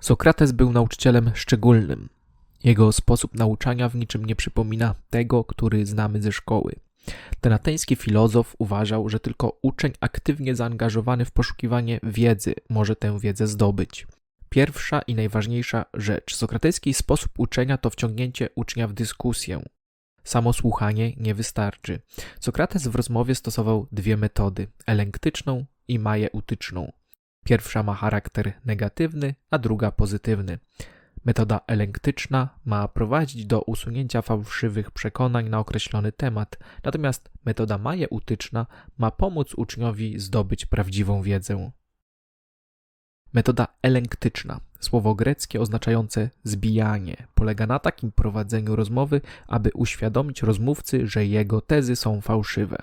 Sokrates był nauczycielem szczególnym. Jego sposób nauczania w niczym nie przypomina tego, który znamy ze szkoły. Ten ateński filozof uważał, że tylko uczeń aktywnie zaangażowany w poszukiwanie wiedzy może tę wiedzę zdobyć. Pierwsza i najważniejsza rzecz sokratejski sposób uczenia to wciągnięcie ucznia w dyskusję. Samo słuchanie nie wystarczy. Sokrates w rozmowie stosował dwie metody: elenktyczną i majeutyczną. Pierwsza ma charakter negatywny, a druga pozytywny. Metoda elenktyczna ma prowadzić do usunięcia fałszywych przekonań na określony temat, natomiast metoda majeutyczna ma pomóc uczniowi zdobyć prawdziwą wiedzę. Metoda elenktyczna, słowo greckie oznaczające zbijanie, polega na takim prowadzeniu rozmowy, aby uświadomić rozmówcy, że jego tezy są fałszywe.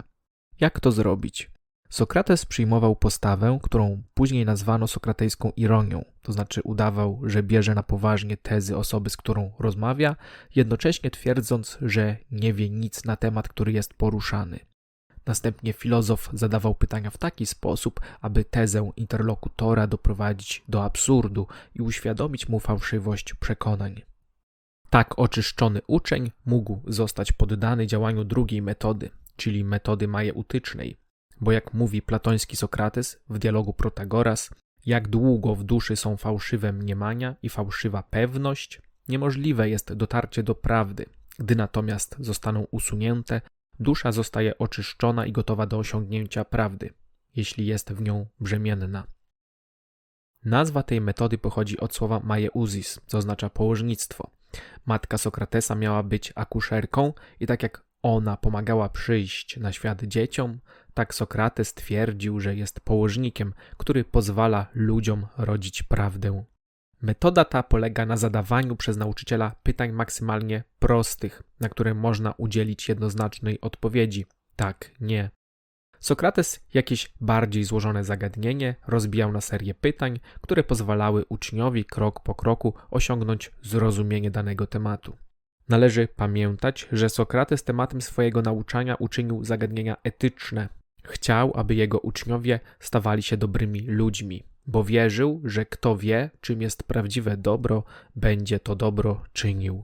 Jak to zrobić? Sokrates przyjmował postawę, którą później nazwano sokratejską ironią, to znaczy udawał, że bierze na poważnie tezy osoby, z którą rozmawia, jednocześnie twierdząc, że nie wie nic na temat, który jest poruszany. Następnie filozof zadawał pytania w taki sposób, aby tezę interlokutora doprowadzić do absurdu i uświadomić mu fałszywość przekonań. Tak oczyszczony uczeń mógł zostać poddany działaniu drugiej metody, czyli metody majeutycznej, bo jak mówi platoński Sokrates w dialogu Protagoras, jak długo w duszy są fałszywe mniemania i fałszywa pewność, niemożliwe jest dotarcie do prawdy. Gdy natomiast zostaną usunięte, dusza zostaje oczyszczona i gotowa do osiągnięcia prawdy, jeśli jest w nią brzemienna. Nazwa tej metody pochodzi od słowa majeuzis, co oznacza położnictwo. Matka Sokratesa miała być akuszerką i tak jak ona pomagała przyjść na świat dzieciom, tak Sokrates twierdził, że jest położnikiem, który pozwala ludziom rodzić prawdę. Metoda ta polega na zadawaniu przez nauczyciela pytań maksymalnie prostych, na które można udzielić jednoznacznej odpowiedzi tak, nie. Sokrates jakieś bardziej złożone zagadnienie rozbijał na serię pytań, które pozwalały uczniowi krok po kroku osiągnąć zrozumienie danego tematu. Należy pamiętać, że Sokrates tematem swojego nauczania uczynił zagadnienia etyczne. Chciał, aby jego uczniowie stawali się dobrymi ludźmi, bo wierzył, że kto wie, czym jest prawdziwe dobro, będzie to dobro czynił.